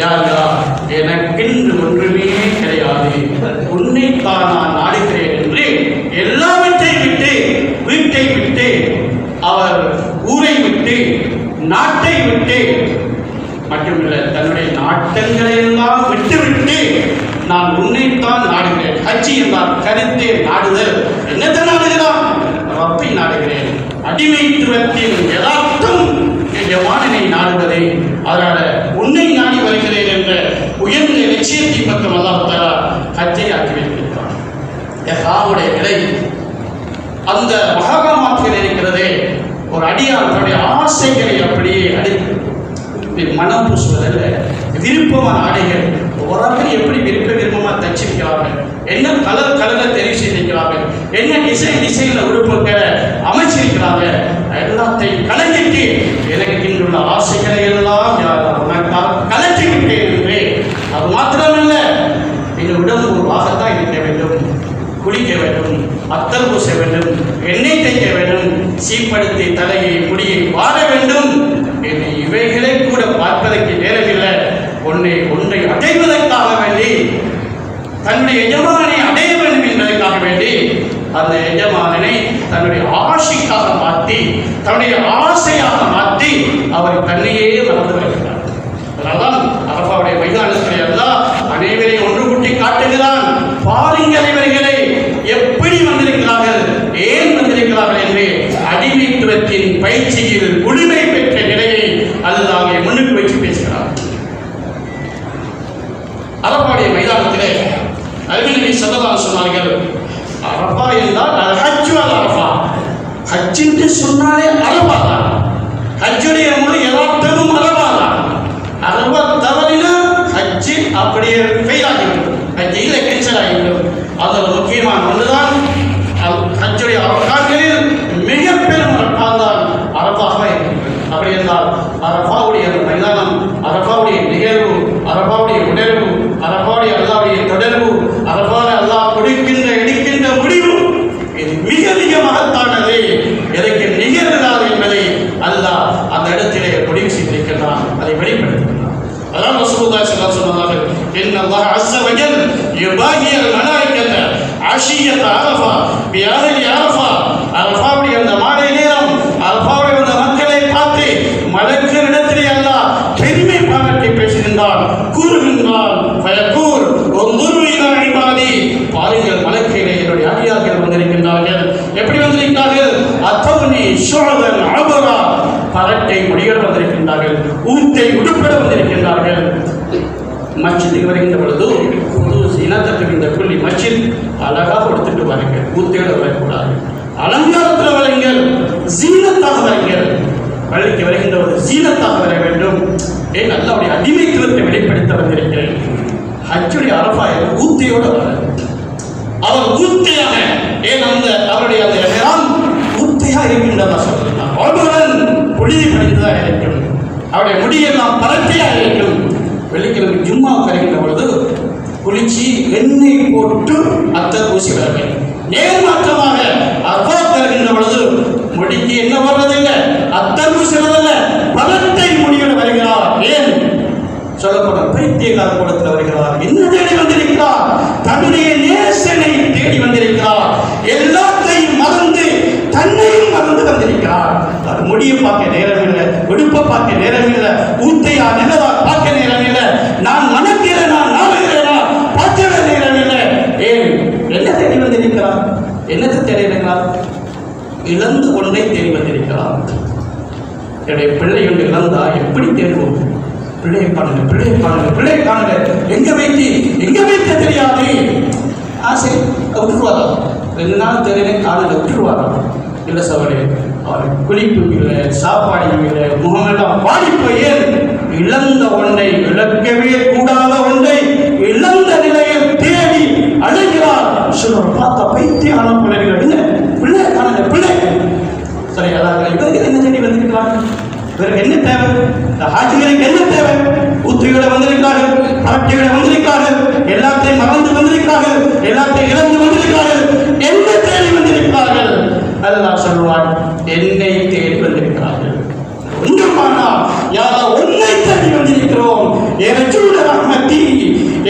யாரா எனக்கென்று ஒன்றுமே கிடையாது. உன்னைத்தான் நான் நாடுகிறேன் என்று எல்லாவற்றை விட்டு வீட்டை விட்டு அவர் ஊரை விட்டு நாட்டை விட்டு மட்டுமில்ல தன்னுடைய நாட்டங்களை எல்லாம் விட்டுவிட்டு நான் உன்னைத்தான் நாடுகிறேன். ஹஜ்ஜி என்றால் கருத்தே நாடுதல். என்னத்தை நாடுகிறான்? ரப்பை நாடுகிறேன். அடிமைத்துவத்தின் எதாவது எஜமானனை நாடுவதை அதனால உன்னை நாடி வருகிறேன் என்ற உயர்ந்த லட்சியத்தை பக்கம் அல்லாஹ் தஆலா ஹஜ்ஜை ஆக்கி வைத்திருக்கிறான் சாவுடைய நிலை அந்த மகாகாமாத்தில் இருக்கிறதே ஒரு அடியார் தன்னுடைய ஆசைகளை அப்படியே அடித்து மனம் பூசுவதில் விருப்பமான ஆடைகள் ஒவ்வொருத்தரும் எப்படி விருப்ப விருப்பமாக தச்சிருக்கிறார்கள்? என்ன கலர் கலரில் தெரிவு செய்திருக்கிறார்கள்? என்ன டிசைன் டிசைனில் உடுப்புகளை அமைச்சிருக்கிறாங்க எல்லாத்தையும் கலைஞ்சிட்டு எனக்கு இன்றுள்ள ஆசைகளை எல்லாம் யார் உனக்காக கலற்றி விட்டேன் என்று அது மாத்திரமல்ல இந்த உடம்பு ஒரு வாகத்தான் இருக்க வேண்டும் குளிக்க வேண்டும் அத்தல் பூச வேண்டும் எண்ணெய் தைக்க வேண்டும் சீப்படுத்தி தலையை முடியை வாழ வேண்டும். என்று இவைகளை கூட பார்ப்பதற்கு நேரமில்லை. உன்னை ஒன்றை அடைவதற்காக வேண்டி தன்னுடைய எஜமானனை அடைய வேண்டும் என்பதற்காக வேண்டி அந்த எஜமானனை தன்னுடைய ஆசைக்காக மாற்றி தன்னுடைய ஆசையாக மாற்றி அவர் தன்னையே மறந்து வருகிறார் அதனால்தான் அரபாவுடைய மைதானத்திலே எல்லாம் அனைவரையும் ஒன்று கூட்டி காட்டுகிறான் பாருங்கள் இவர்களை எப்படி வந்திருக்கிறார்கள் ஏன் வந்திருக்கிறார்கள் என்று அடிமைத்துவத்தின் பயிற்சியில் முழுமை பெற்ற நிலையை அதுதான் முன்னுக்கு வச்சு பேசுகிறார். அரபாவுடைய மைதானத்திலே அருமிலி சொல்லலாம் சொன்னார்கள் அரப்பா என்றால் அது ஹஜ்ஜு அல் அரபா. ஹஜ் சொன்னாலே அரபா தான். ஹஜ்ஜுடைய முழு யதார்த்தமும் அரபா தான். அரபா தவறினா ஹஜ்ஜு அப்படியே ஃபெயில் ஆகிவிடும். ஹஜ்ஜு கேன்சல் ஆகிவிடும். அதில் முக்கியமான ஒன்றுதான். அல் ஹஜ்ஜுடைய அரபாக்களில் மிக பெரும் இருக்கிறது அப்படி என்றால் அரபாவுடைய மைதானம் அரபாவுடைய நிகழ்வு அரபாவுடைய உணர்வு அரபாவுடைய அல்லாவுடைய தொடர்பு அரபால அல்லாஹ் கொடுக்கின்ற எடுக்கின்ற முடிவு இது மிக மிக மகத்தானது. எதற்கு நிகழ்கிறார் என்பதை அல்லாஹ் அந்த இடத்திலே முடிவு செய்திருக்கிறான் அதை வெளிப்படுத்துகிறான் அதான் ரசூலுல்லாஹி ஸல்லல்லாஹு அலைஹி சொன்னார்கள் இன் அல்லாஹ் அஸ்ஸ வஜல் யுபாஹி அல் மலாயிகத அஷியத அரஃபா பி அஹ்லி அரஃபா. அரஃபாவுடைய அந்த மாலை நேரம் அரஃபாவுடைய அந்த மக்களை பார்த்து மலக்களிடத்திலே அல்லாஹ் பெருமை பாராட்டி பேசுகின்றான் கூறுகின்றான் ஃபயகூர் உன்துரு இலா இபாதி பாருங்கள் மலக்கிலே என்னுடைய அடியார்கள் வந்திருக்கின்றார்கள் எப்படி வந்திருக்கிறார்கள் அத்தவனி ஷுஅலன் அபரா பரட்டை முடிகள் வந்திருக்கின்றார்கள் ஊத்தை உடுப்பட வந்திருக்கின்றார்கள். மஸ்ஜிதுக்கு வருகின்ற பொழுது புது இனத்திற்கு இந்த புள்ளி மஸ்ஜித் அழகாக கொடுத்துட்டு வரீங்க ஊத்தையோட வரக்கூடாது. அலங்காரத்தில் வருங்கள் சீனத்தாக வருங்கள். பள்ளிக்கு வருகின்ற ஒரு சீனத்தாக வர வேண்டும். ஏன் அல்லாவுடைய அடிமைத்துவத்தை வெளிப்படுத்த வந்திருக்கிறேன். ஹஜ்ஜுடைய அரபாய ஊத்தையோட வர. அவர் ஊத்தையாக ஏன் அந்த அவருடைய அந்த அவருடைய முடியெல்லாம் பரட்டையாக இருக்கும். வெள்ளிக்கிழமை ஜும்மா கரைக்கிற பொழுது குளிச்சு எண்ணெய் போட்டு அத்தை பூசி வர வேண்டும் நேர்மாற்றமாக அவ்வா கருகின்ற பொழுது முடிக்கு என்ன வர்றதில்லை? அத்தை பூசி பலத்தை முடிவில் வருகிறார். ஏன்? சொல்லப்படும் பைத்தியக்கார கூடத்தில் வருகிறார். என்ன தேடி வந்திருக்கிறார் தன்னுடைய நேசனை தேடி வந்திருக்கிறார் எல்லாத்தையும் மறந்து தன்னையும் மறந்து வந்திருக்கிறார் அது முடியை பார்க்க நேரம் இல்லை விடுப்பை பார்க்க நேரம் இல்லை ஊத்தையா நிலவா பார்க்க நேரம் இல்லை நான் மணக்கிறேனா நாடுகிறேனா பார்க்க நேரம் இல்லை ஏன் என்ன தேடி வந்திருக்கிறார் என்னது தேடி இழந்து ஒன்றை தேடிவந்திருக்கிறார் என்னுடைய பிள்ளை ஒன்று இழந்தா எப்படி தேடுவோம்? பிள்ளையை பாருங்க பிள்ளையை பாருங்க பிள்ளையை பாருங்க எங்க வைத்து எங்க வைத்த தெரியாது. ஆசை விட்டுருவாரா ரெண்டு நாள் தெரியல காலையில் விட்டுருவாரா இல்லை சவரே அவர் குளிப்பு இல்லை சாப்பாடு இல்லை முகமெல்லாம் பாடி இழந்த ஒன்றை இழக்கவே கூடாத ஒன்றை இழந்த நிலை நினைக்கிறார் சொல்லுவார் பார்த்தா பைத்தியானம் நினைக்கிறார் இல்லை பிள்ளை தானே பிள்ளை சரி இவருக்கு என்ன தேடி வந்திருக்கிறாங்க இவருக்கு என்ன தேவை இந்த என்ன தேவை உத்தியோட வந்திருக்கிறார்கள். அரட்டியோட வந்திருக்கிறார்கள் எல்லாத்தையும் மறந்து வந்திருக்கிறார்கள் எல்லாத்தையும் இழந்து வந்திருக்கிறார்கள் என்ன தேடி வந்திருக்கிறார்கள். அதெல்லாம் சொல்லுவார் என்னை தேடி வந்திருக்கிறார்கள் ஒன்றும் ஆனால் யாரோ உன்னை தேடி வந்திருக்கிறோம்.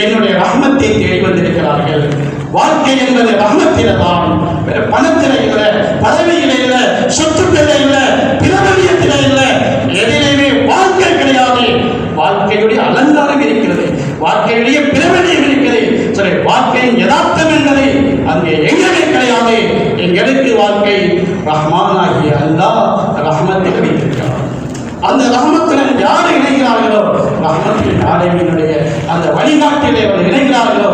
என்னுடைய ரஹ்மத்தை தேடி வந்திருக்கிறார்கள். வாழ்க்கை என்பது ரஹ்மத்தில தான் பணத்தில இல்ல பதவியில இல்ல சொத்துக்கள இல்ல பிரபலியத்தில இல்ல எதிலேயுமே வாழ்க்கை கிடையாது. வாழ்க்கையுடைய அலங்காரம் இருக்கிறது. வாழ்க்கையுடைய பிரபலியம் இருக்கிறது. சரி வாழ்க்கையின் யதார்த்தம் என்பது அங்கே எங்கேயுமே கிடையாது. எங்களுக்கு வாழ்க்கை ரஹ்மானாகிய அல்லா ரஹ்மத்தில் வைத்திருக்கிறார். அந்த ரஹமத்துடன் யார் இணைகிறார்களோ ரஹமத்தின் என்னுடைய அந்த வழிகாட்டிலே அவர் இணைகிறார்களோ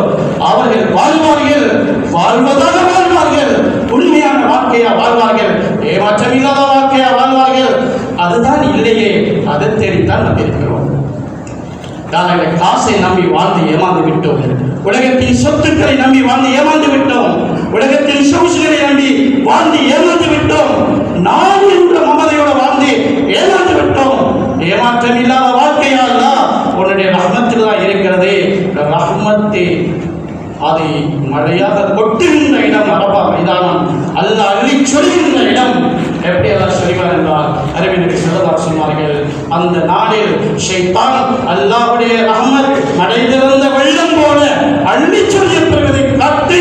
வாழ்வதாக வாழ்வார்கள் உண்மையான வாழ்க்கையா வாழ்வார்கள். ஏமாற்றம் இல்லாத வாழ்க்கையா வாழ்வார்கள். அதுதான் இல்லையே அதை தேடித்தான் வந்திருக்கிறோம். நாங்கள் காசை நம்பி வாழ்ந்து ஏமாந்து விட்டோம். உலகத்தின் சொத்துக்களை நம்பி வாழ்ந்து ஏமாந்து விட்டோம். உலகத்தின் சொகுசுகளை நம்பி வாழ்ந்து ஏமாந்து விட்டோம். நான் என்ற மமதையோட வாழ்ந்து ஏமாந்து விட்டோம். ஏமாற்றம் இல்லாத வாழ்க்கையா அல்ல உன்னுடைய ரஹமத்தில் தான் இருக்கிறது இந்த ரஹமத்தை அதை மழையாக கொட்டுகின்ற இடம் அரபா மைதானம் அல்ல அள்ளி சொல்கின்ற இடம். எப்படி எல்லாம் சொல்வார் என்றால் அரபினுக்கு சிறதாக சொன்னார்கள் அந்த நாளில் ஷைத்தான் அல்லாவுடைய ரஹமத் அடைந்திருந்த வெள்ளம் போல அள்ளி சொல்லிய பெறுவதை காட்டி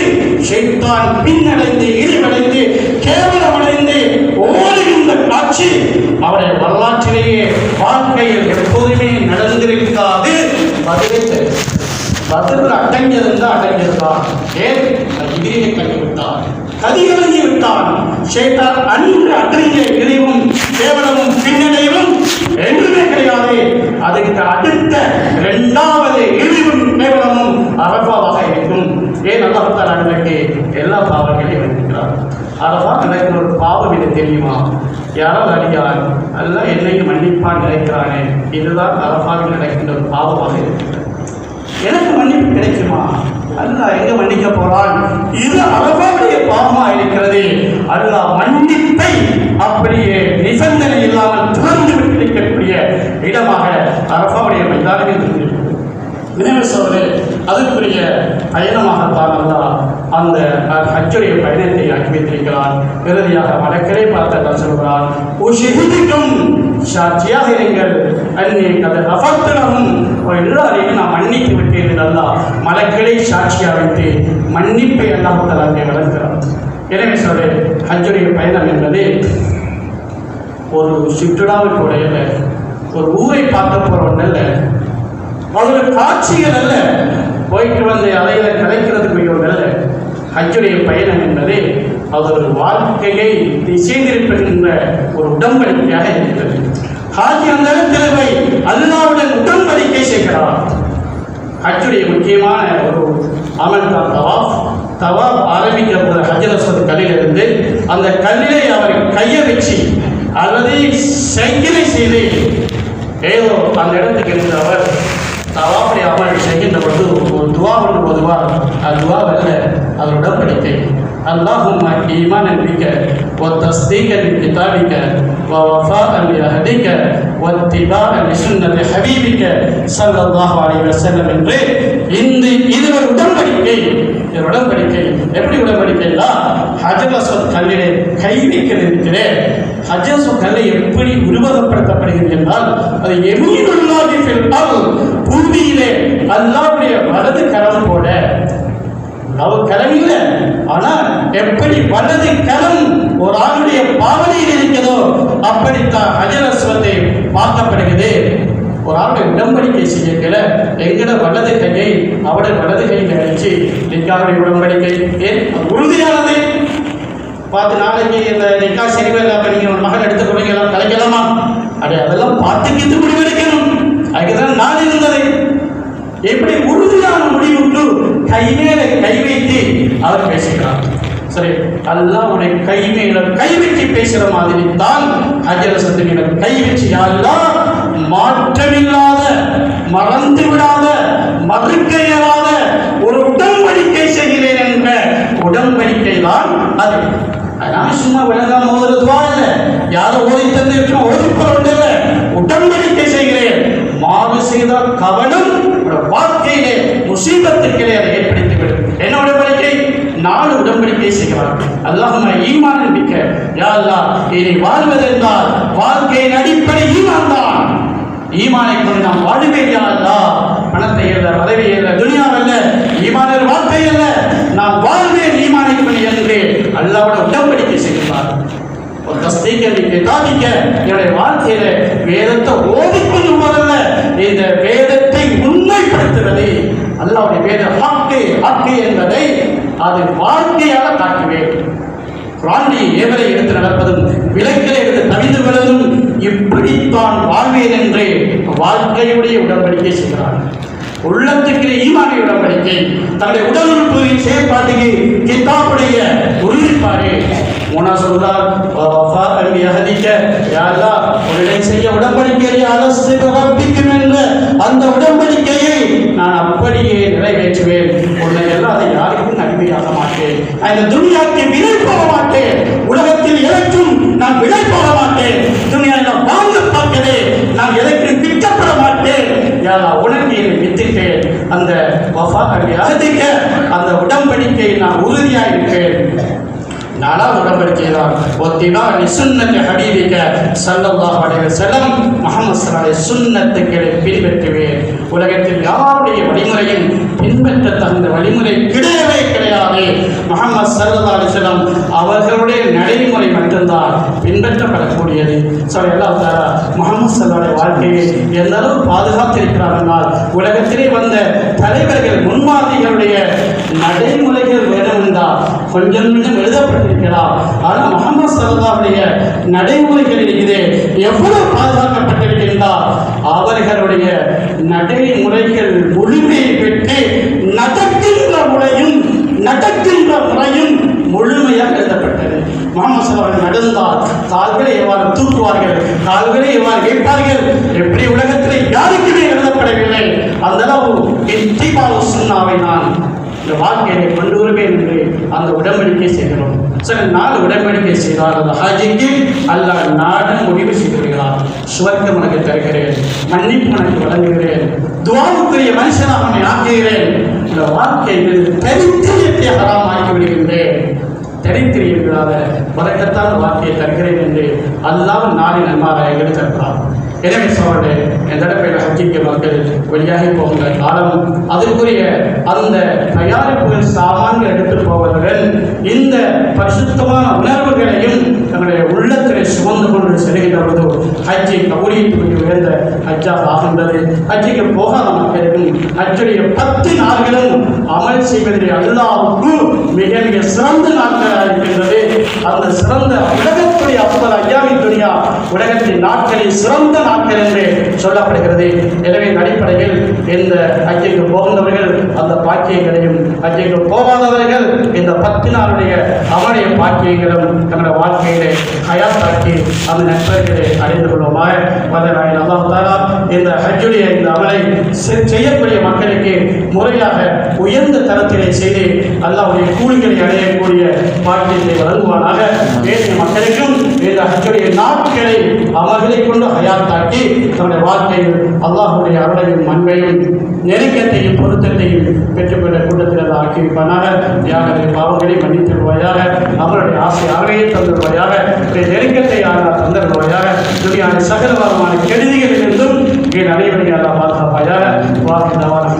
ஷைத்தான் பின்னடைந்து இழிவடைந்து கேவலமடைந்து ஓடுகின்ற காட்சி அவருடைய வரலாற்றிலேயே வாழ்க்கையில் எப்போதுமே நடந்திருக்காது. பதிலுக்கு பதில் அடங்கியிருந்தா அடங்கியிருந்தான் ஏன்? எதிரியை கண்டுவிட்டான் கதிகலங்கி விட்டான். சேட்டார் அன்று அடங்கிய இழிவும் கேவலமும் பின்னடைவும் என்றுமே கிடையாது. அதுக்கு அடுத்த இரண்டாவது இழிவும் கேவலமும் அரபாவாக இருக்கும். ஏன் அல்லாஹால அன்றைக்கு எல்லா பாவங்களையும் இருக்கிறார் அரபா எனக்கு ஒரு பாவம் இது தெரியுமா? யாரால் அடியார் அல்ல என்னையும் மன்னிப்பான் நினைக்கிறானே. இதுதான் அரபாவில் நடக்கின்ற ஒரு பாவமாக இருக்கிறது. எனக்கு மன்னிப்பு கிடைக்குமா? அல்லாஹ் எங்க மன்னிக்க போறான்? இது அளவாவுடைய பாவமா இருக்கிறது. அல்லாஹ் மன்னிப்பை அப்படியே நிபந்தனை இல்லாமல் திறந்து கிடைக்கக்கூடிய இடமாக அரபாவுடைய மைதானத்தில் இருக்கிறது நினைவு சோதனை அதற்குரிய பயணமாகத்தான் அல்லாஹ் அந்த ஹஜ்ஜுடைய பயணத்தை ஆக்கி வைத்திருக்கிறான் இறுதியாக வடக்கரை பார்த்து அல்லாஹ் சொல்கிறான் உஷிஹிதுக்கும் சாட்சியாக இருங்கள் அன்னி கதை அபத்தனம் எல்லாரையும் நான் மன்னித்து விட்டேன் அல்லா மலக்களை சாட்சியாக வைத்து மன்னிப்பை அல்லாஹத்தால் அங்கே வளர்க்கிறான் எனவே சொல்லே ஹஜ்ஜுடைய பயணம் என்பது ஒரு சுற்றுலாவுக்கு உடையல ஒரு ஊரை பார்க்க போகிறவன் அல்ல அவரு காட்சிகள் அல்ல. போயிட்டு வந்து அலையில கலைக்கிறதுக்குரியவங்க அல்ல ஹஜ்ஜுடைய பயணம் என்பது அவர்கள் வாழ்க்கையை திசை திருப்புகின்ற ஒரு உடன்படிக்கையாக இருக்கிறது ஹாஜி அந்த திருவை அல்லாவுடன் உடன்படிக்கை செய்கிறார். ஹஜ்ஜுடைய முக்கியமான ஒரு அமல் தான் தவாஃப். தவாஃப் ஆரம்பிக்கிற போது கல்லிலிருந்து அந்த கல்லிலே அவர் கையை வச்சு அல்லது சைக்கிளை செய்து ஏதோ அந்த இடத்துக்கு இருந்தவர் அவர் தவாஃபுடைய அமல் செய்கின்ற பொழுது ஒரு துவா ஒன்று பொதுவாக அது துவா அல்ல அது உடன்படிக்கை اللهم إيمانا بك وتصديقا بكتابك ووفاء لعهدك واتباعا لسنة حبيبك صلى الله عليه وسلم என்று இந்த இது ஒரு உடன்படிக்கை இது ஒரு உடன்படிக்கை எப்படி உடன்படிக்கைனா ஹஜர் அஸ்வத் கல்லிலே கை வைக்கிறது இருக்கிறேன் ஹஜர் அஸ்வத் கல்லை எப்படி உருவகப்படுத்தப்படுகிறது என்றால் அது எமீனுல்லாஹி ஃபில் அர்த் பூமியிலே அல்லாவுடைய வலது கரம் போட அவர் கரம் இல்லை. ஆனா எப்படி வலது கரம் ஒரு ஆளுடைய பாவனையில் இருக்கிறதோ அப்படித்தான் அஜரஸ்வத்தை பார்க்கப்படுகிறது ஒரு ஆளுடைய உடம்படிக்கை செய்யக்கல. எங்கட வலது கையை அவருடைய வலது கையில் அடிச்சு நிக்காவுடைய உடம்படிக்கை ஏன்? உறுதியானது. பார்த்து நாளைக்கு இந்த நிக்கா சரிவல்ல அப்ப நீங்க ஒரு மகன் எடுத்து கொடுக்கலாம் கலைக்கலாமா? அடே அதெல்லாம் பார்த்துக்கிட்டு முடிவெடுக்கணும் அதுக்குதான் நான் இருந்ததை. எப்படி உறுதியான முடிவுக்கு கை மேல கை வைத்து அவர் பேசுகிறார் சரி அல்லாஹ்வுடைய கை மேல கை வச்சு பேசுற மாதிரி தான் ஹஜர சத்துமில கை வச்சு அல்லாஹ் மாற்றமில்லாத மறந்து விடாத மறுக்க இயலாத ஒரு உடன்படிக்கை செய்கிறேன் என்ற உடன்படிக்கை தான் அது. அதனால சும்மா விளங்காம ஓதுறதுவா இல்லை. யாரும் ஓதி விளைவுகளை அது ஏற்படுத்திவிடும் என்ன உடன்படிக்கை? நாலு உடன்படிக்கை செய்கிறார்கள் அல்லாஹும் ஈமான் நம்பிக்க யாழ்லா இனி வாழ்வதென்றால் வாழ்க்கையின் அடிப்படை ஈமான் தான் ஈமானை கொண்டு நாம் வாழ்வே யாழ்லா பணத்தை அல்ல பதவி அல்ல துணியார் அல்ல ஈமானின் வாழ்க்கை அல்ல. நான் வாழ்வே ஈமானை கொண்டு என்று அல்லாவோட உடன்படிக்கை செய்கிறார் ஒரு தஸ்தீக்கத்தை கிதாபிக்க என்னுடைய வாழ்க்கையில வேதத்தை ஓதிக்கொண்டு போதல்ல இந்த வேதத்தை உண்மைப்படுத்துறது அல்லாவுடைய வேத ஹக்கு ஹக்கு என்பதை அது வாழ்க்கையால காட்டுவேன். குரானை ஏவலை எடுத்து நடப்பதும் விளக்கில் எடுத்து தவிந்து விடுவதும் இப்படித்தான் வாழ்வேன் என்று வாழ்க்கையுடைய உடன்படிக்கை செய்கிறார். உள்ளத்துக்கு ஈமானி உடன்படிக்கை தன்னுடைய உடல் உறுப்புகளின் செயற்பாட்டுக்கு கித்தாப்புடைய உறுதிப்பாடு. முனா சொல்றார் வஃபா அன்பி செய்ய உடன்படிக்கையை அரசு என்ற அந்த உடன்படிக்கையை நான் அப்படியே நிறைவேற்றுவேன். உன்னை எல்லாம் அதை யாருக்கும் நன்மையாக மாட்டேன். நான் துணியாக்கு விலை போக மாட்டேன். உலகத்தில் எதற்கும் நான் விலை போக மாட்டேன். துனியாவை நான் வாங்க பார்க்கிறேன் நான் எதற்கும் திட்டப்பட மாட்டேன். யாரா உனக்கு என்னை அந்த வஃபா அன்பி அந்த உடன்படிக்கையை நான் உறுதியாக இருப்பேன். நாலாவது உடன்படிக்கை தான் ஒத்தினா சுன்னத்தை ஹபீபிக்க சல்லல்லாஹு அலைஹி செல்லம் முஹம்மது சுண்ணத்துக்களை பின்பற்றுவேன் உலகத்தில் யாருடைய வழிமுறையும் பின்பற்ற தகுந்த வழிமுறை கிடையவே கிடையாது. முகமது ஸல்லல்லாஹு அலைஹி அவர்களுடைய நடைமுறை மட்டும்தான் பின்பற்றப்படக்கூடியது. ஸோ எல்லாம் முகமது ஸல்லல்லாஹு வாழ்க்கையை எந்த அளவு பாதுகாத்திருக்கிறார் என்றால் உலகத்திலே வந்த தலைவர்கள் முன்மாதிரிகளுடைய நடைமுறைகள் வேணும் என்றால் கொஞ்சம் கொஞ்சம் எழுதப்பட்டிருக்கிறார் ஆனால் சல்லாவுடைய நடைமுறைகளில் இது எவ்வளவு பாதுகாக்கப்பட்டிருக்கின்றால் அவர்களுடைய நடைமுறைகள் முழுமையை பெற்று நடக்கின்ற முறையும் நடக்கின்ற முறையும் முழுமையாக எழுதப்பட்டது. மாமசவர்கள் நடந்தால் கால்களை எவ்வாறு தூக்குவார்கள் கால்களை எவ்வாறு கேட்பார்கள் எப்படி உலகத்தில் யாருக்குமே எழுதப்படவில்லை. அந்த அளவு நான் இந்த வாழ்க்கையை கொண்டு வருவேன் என்று அந்த உடன்படிக்கை செய்கிறோம். சரி நாலு உடன்படிக்கை செய்தால் அந்த ஹஜிக்கு அல்ல நாடு முடிவு செய்திருக்கிறார் சுவர்க்கம் உனக்கு தருகிறேன் மன்னிப்பு உனக்கு வழங்குகிறேன் துவாவுக்குரிய மனுஷனாக உன்னை ஆக்குகிறேன். இந்த வாழ்க்கையில் தரித்திரியத்தை ஹராமாக்கி விடுகின்றேன். தரித்திரியில்லாத வழக்கத்தான வாழ்க்கையை தருகிறேன் என்று அல்லாமல் நாளை நன்மாராக எடுத்திருக்கிறார். எனவே சோழர்களே எந்த தடவையில் ஹக்கிக்கு மக்கள் வெளியாகி போகின்ற காலம் அதற்குரிய அந்த தயாரிப்புகள் சாமான்கள் எடுத்து போவதுடன் இந்த பரிசுத்தமான உணர்வுகளையும் தங்களுடைய உள்ளத்திலே சுமந்து கொண்டு செல்கின்ற பொழுது ஹஜ்ஜை கபூலியத்துக்கு உயர்ந்த ஹஜ்ஜாக ஆகின்றது. ஹஜ்ஜிக்கு போகாத மக்களுக்கும் ஹஜ்ஜுடைய பத்து நாள்களும் அமல் செய்வதிலே அல்லாவுக்கு மிக மிக சிறந்த நாட்களாக இருக்கின்றது. அந்த சிறந்த உலகத்துடைய அப்பல் ஐயாவின் துணியா உலகத்தின் நாட்களில் சிறந்த நாட்கள் என்று சொல்லப்படுகிறது எனவே அடிப்படையில் இந்த ஹஜ்ஜுக்கு போகின்றவர்கள் அந்த பாக்கியங்களையும் ஹஜ்ஜுக்கு போகாதவர்கள் இந்த பத்து நாளுடைய அவருடைய பாக்கியங்களும் தங்களுடைய வாழ்க்கையிலே ஹயாத்தாக்கி அந்த நண்பர்களை அறிந்து கொள்வோமாக மதனாய் அல்லாஹ் தாரா இந்த ஹஜ்ஜுடைய இந்த அமலை செ- செய்யக்கூடிய மக்களுக்கு முறையாக உயர்ந்த தரத்திலே செய்து அல்லாவுடைய கூலிகளை அடையக்கூடிய பாக்கியத்தை வழங்குவானாக. வேறு மக்களுக்கும் இந்த ஹஜ்ஜுடைய நாட்களை அவர்களை கொண்டு ஹயாத்தாக்கி தன்னுடைய வாழ்க்கையில் அல்லாஹுடைய அருளையும் அன்பையும் நெருக்கத்தையும் பொருத்தத்தையும் பெற்றுக்கொண்ட கூட்டத்தில் அதை ஆக்கி வைப்பானாக யாருடைய பாவங்களை மன்னித்து வருவாயாக அவருடைய ஆசை அறையை தந்துருவாயாக நெருக்கத்தை யாரா தந்துருவாயாக துணியான சகலவாதமான கெடுதிகளிலிருந்தும் என் அனைவரையும் அல்லா பாதுகாப்பாயாக. வாழ்க்கை தவான